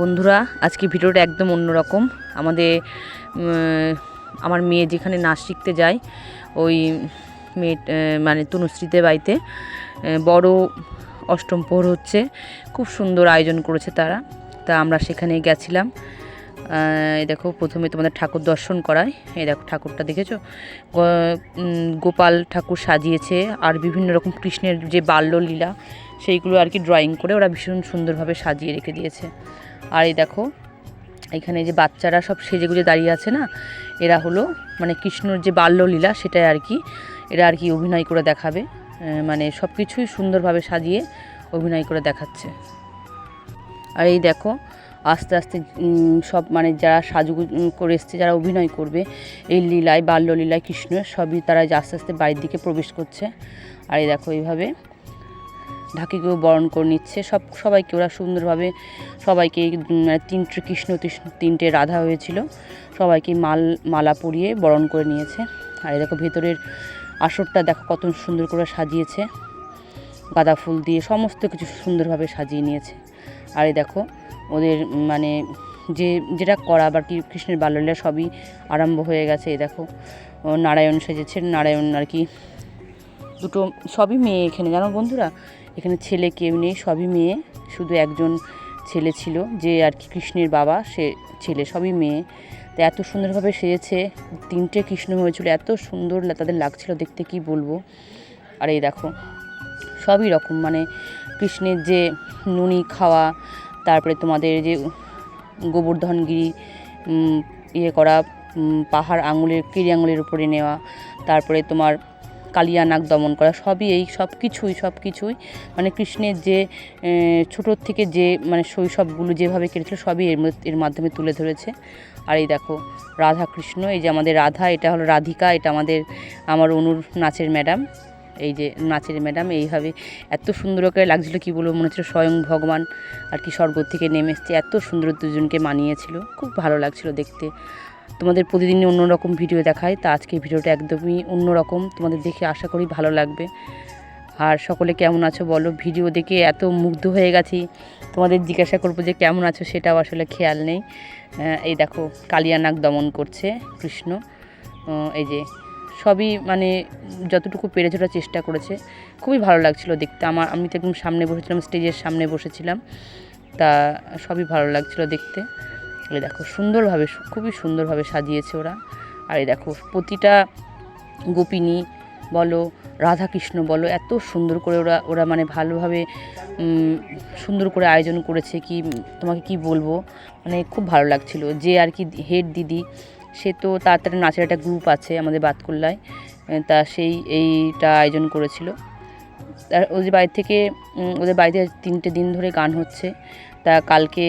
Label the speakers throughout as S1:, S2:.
S1: বন্ধুরা, আজকে ভিডিওটা একদম অন্যরকম। আমাদের আমার মেয়ে যেখানে নাচ শিখতে যায়, ওই মেয়ে মানে তনুশ্রীতে বাড়িতে বড় অষ্টম প্রহর হচ্ছে, খুব সুন্দর আয়োজন করেছে তারা। তা আমরা সেখানে গেছিলাম। দেখো, প্রথমে তোমাদের ঠাকুর দর্শন করায়। এই দেখো, ঠাকুরটা দেখেছ? গোপাল ঠাকুর সাজিয়েছে, আর বিভিন্ন রকম কৃষ্ণের যে বাল্যলীলা, সেইগুলো আর কি ড্রয়িং করে ওরা ভীষণ সুন্দরভাবে সাজিয়ে রেখে দিয়েছে। আর এই দেখো এখানে যে বাচ্চারা সব সেজে গুজে দাঁড়িয়ে আছে না এরা হলো মানে কৃষ্ণর যে বাল্যলীলা সেটাই আর কি এরা আর কি অভিনয় করে দেখাবে মানে সব কিছুই সুন্দরভাবে সাজিয়ে অভিনয় করে দেখাচ্ছে। আর এই দেখো আস্তে আস্তে সব মানে যারা উম, করে এসছে যারা অভিনয় করবে এই লীলায় বাল্যলীলায় কৃষ্ণের সবই তারা আস্তে আস্তে বাড়ির দিকে প্রবেশ করছে। আর এই দেখো এইভাবে ঢাকিকেও বরণ করে নিচ্ছে। সব, সবাইকে, ওরা সুন্দরভাবে সবাইকে মানে তিনটে কৃষ্ণ তিনটে রাধা হয়েছিল। সবাইকে মাল, মালা পরিয়ে বরণ করে নিয়েছে। আর দেখো ভেতরের আসরটা দেখো কত সুন্দর করে সাজিয়েছে। গাঁদা ফুল দিয়ে সমস্ত কিছু সুন্দরভাবে সাজিয়ে নিয়েছে। আর এই দেখো ওদের মানে যে, যেটা করা বা কি কৃষ্ণের বাল্যলীলা সবই আরম্ভ হয়ে গেছে। এই দেখো নারায়ণ সেজেছে। নারায়ণ আর কি দুটো সবই মেয়ে এখানে। জানো বন্ধুরা? এখানে ছেলে কেউ নেই, সবই মেয়ে। শুধু একজন ছেলে ছিল, যে আর কি কৃষ্ণের বাবা, সে ছেলে, সবই মেয়ে। তো এত সুন্দরভাবে সেজেছে, তিনটে কৃষ্ণ হয়েছিল, এত সুন্দর তাদের লাগছিল, দেখতে কি বলব? আর এই দেখো, সবই রকম মানে কৃষ্ণের যে নুনি খাওয়া, তারপরে তোমাদের যে গোবর্ধনগিরি ইয়ে করা পাহাড় আঙুলের, কিরি আঙুলের উপরে নেওয়া, তারপরে তোমার কালিয়া নাগ দমন করা, সবই এই সব কিছুই সব কিছুই মানে কৃষ্ণের যে ছোটোর থেকে যে মানে শৈশবগুলো যেভাবে কেটেছিল সবই এর এর মাধ্যমে তুলে ধরেছে। আর এই দেখো রাধা কৃষ্ণ এই যে আমাদের রাধা, এটা হলো রাধিকা, এটা আমাদের, আমার অনুর নাচের ম্যাডাম। এই যে নাচের ম্যাডাম, এইভাবে এত সুন্দর করে লাগছিল, কি বলব, মনে হচ্ছিল স্বয়ং ভগবান আর কি স্বর্গ থেকে নেমে এসছে। এত সুন্দর দুজনকে মানিয়েছিল, খুব ভালো লাগছিল দেখতে। তোমাদের প্রতিদিনই অন্যরকম ভিডিও দেখায়, তা আজকে ভিডিওটা একদমই অন্যরকম। তোমাদের দেখে আশা করি ভালো লাগবে। আর সকলে কেমন আছো বলো? ভিডিও দেখে এত মুগ্ধ হয়ে গেছি। তোমাদের জিজ্ঞাসা করব যে কেমন আছো সেটাও আসলে খেয়াল নেই। এই দেখো, কালিয়ানাগ দমন করছে কৃষ্ণ। এই যে সবই মানে যতটুকু পেরেছে ওটা চেষ্টা করেছে। খুবই ভালো লাগছিল দেখতে। আমার, আমি তো একদম সামনে বসেছিলাম, স্টেজের সামনে বসেছিলাম। তা সবই ভালো লাগছিল দেখতে। এই দেখো, সুন্দরভাবে, খুবই সুন্দরভাবে সাজিয়েছে ওরা। আর এই দেখো, প্রতিটা গোপিনী বলো, রাধাকৃষ্ণ বলো, এত সুন্দর করে ওরা ওরা মানে ভালোভাবে সুন্দর করে আয়োজন করেছে। কি, তোমাকে কি বলব? মানে খুব ভালো লাগছিল। যে আর কি হেড দিদি সে তো তাড়াতাড়ি নাচের একটা গ্রুপ আছে আমাদের বাতকুল্লায় তা সেই এইটা আয়োজন করেছিল। তার ওদের বাড়ি থেকে ওদের বাড়িতে তিনটে দিন ধরে গান হচ্ছে। তা কালকে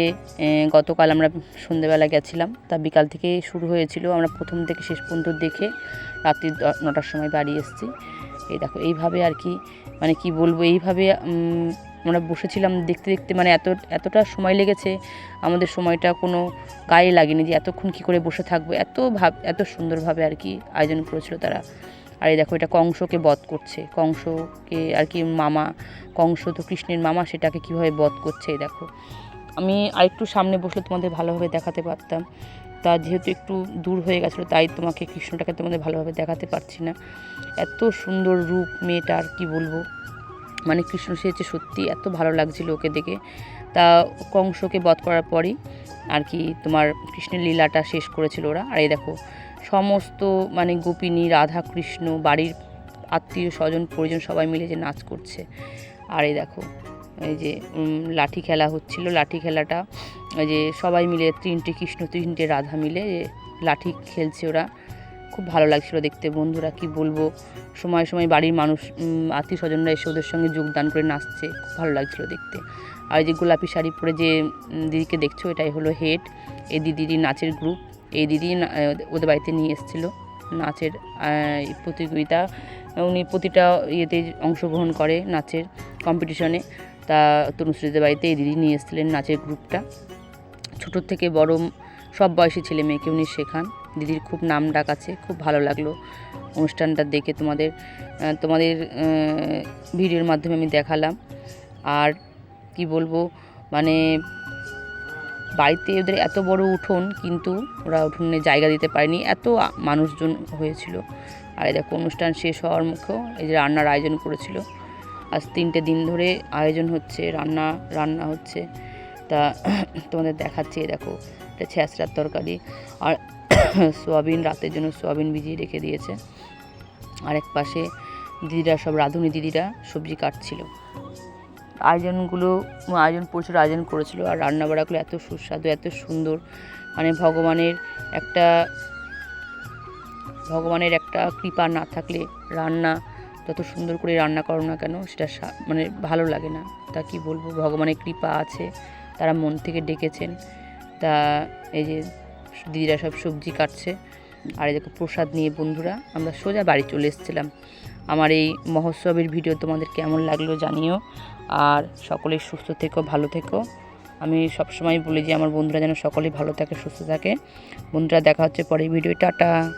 S1: গতকাল আমরা সন্ধেবেলা গেছিলাম। তা বিকাল থেকে শুরু হয়েছিল। আমরা প্রথম থেকে শেষ পর্যন্ত দেখে রাত্রি নটার সময় বাড়ি এসেছি। এই দেখো, এইভাবে আর কি মানে কি বলব, এইভাবে আমরা বসেছিলাম দেখতে দেখতে মানে এত, এতটা সময় লেগেছে, আমাদের সময়টা কোনো গায়ে লাগেনি যে এতক্ষণ কী করে বসে থাকব। এত ভাব, এত সুন্দরভাবে আর কি আয়োজন করেছিল তারা। আর এই দেখো, এটা কংসকে বধ করছে। কংসকে আর কি মামা, কংস তো কৃষ্ণের মামা, সেটাকে কীভাবে বধ করছে এই দেখো। আমি আরেকটু সামনে বসলে তোমাদের ভালোভাবে দেখাতে পারতাম। তা যেহেতু একটু দূর হয়ে গেছিল, তাই তোমাকে, কৃষ্ণটাকে তোমাদের ভালোভাবে দেখাতে পারছি না। এত সুন্দর রূপ মেয়েটার, কি বলব? মানে কৃষ্ণ সেজে সত্যি এত ভালো লাগছিল ওকে দেখে, তা কংসকে বধ করার পরই আর কি তোমার কৃষ্ণের লীলাটা শেষ করেছিল ওরা। আর এই দেখো, সমস্ত মানে গোপিনী রাধা কৃষ্ণ বাড়ির আত্মীয় স্বজন, পরিজন সবাই মিলে যে নাচ করছে। আর এই দেখো, এই যে লাঠি খেলা হচ্ছিল। লাঠি খেলাটা যে সবাই মিলে তিনটে কৃষ্ণ, তিনটে রাধা মিলে যে লাঠি খেলছে ওরা। খুব ভালো লাগছিল দেখতে। বন্ধুরা কি বলব? সময় সময় বাড়ির মানুষ আত্মীয় স্বজনরা এসে ওদের সঙ্গে যোগদান করে নাচছে। খুব ভালো লাগছিল দেখতে। আর যে গোলাপি শাড়ি পরে যে দিদিকে দেখছ, এটাই হলো হেড। এই দিদির নাচের গ্রুপ এই দিদি ওদের বাড়িতে নিয়ে এসেছিল নাচের প্রতিযোগিতা। উনি প্রতিটা ইয়েতে অংশগ্রহণ করে নাচের কম্পিটিশনে তা তনুশ্রীদের বাড়িতে এই দিদি নিয়ে এসেছিলেন নাচের গ্রুপটা ছোটোর থেকে বড়, সব বয়সী ছেলে মেয়েকে উনি শেখান। দিদির খুব নাম ডাক আছে, খুব ভালো লাগল অনুষ্ঠানটা দেখে তোমাদের তোমাদের ভিডিওর মাধ্যমে আমি দেখালাম। আর কি বলব মানে বাড়িতে ওদের এত বড় উঠোন কিন্তু ওরা উঠোনে জায়গা দিতে পারেনি, এত মানুষজন হয়েছিল। আর দেখো, অনুষ্ঠান শেষ হওয়ার মুখেও এই যে রান্নার আয়োজন করেছিল। আজ তিনটে দিন ধরে আয়োজন হচ্ছে, রান্না রান্না হচ্ছে। তা তোমাদের দেখাচ্ছি দেখো, এটা ছ্যাঁচড়ার তরকারি। আর সোয়াবিন, রাতের জন্য সোয়াবিন ভিজিয়ে রেখে দিয়েছে। আরেক পাশে দিদিরা, সব রাঁধুনি দিদিরা সবজি কাটছিল। আয়োজনগুলো, আয়োজন প্রচুর আয়োজন করেছিল আর রান্নাবাড়াগুলো এত সুস্বাদু, এত সুন্দর। মানে ভগবানের একটা ভগবানের একটা কৃপা না থাকলে রান্না যত সুন্দর করে রান্না করো না কেন, সেটা মানে ভালো লাগে না। তা কি বলব? ভগবানের কৃপা আছে, তারা মন থেকে ডেকেছেন। তা এই যে দিদিরা সব সবজি কাটছে। আর এদেরকে প্রসাদ নিয়ে বন্ধুরা, আমরা সোজা বাড়ি চলে এসেছিলাম। আমার এই মহোৎসবের ভিডিও তোমাদের কেমন লাগল জানিও। আর সকলে সুস্থ থেকো, ভালো থেকো। আমি সবসময় বলি যে আমার বন্ধুরা যেন সকলেই ভালো থাকে, সুস্থ থাকে। বন্ধুরা দেখা হচ্ছে পরে ভিডিও টাটা।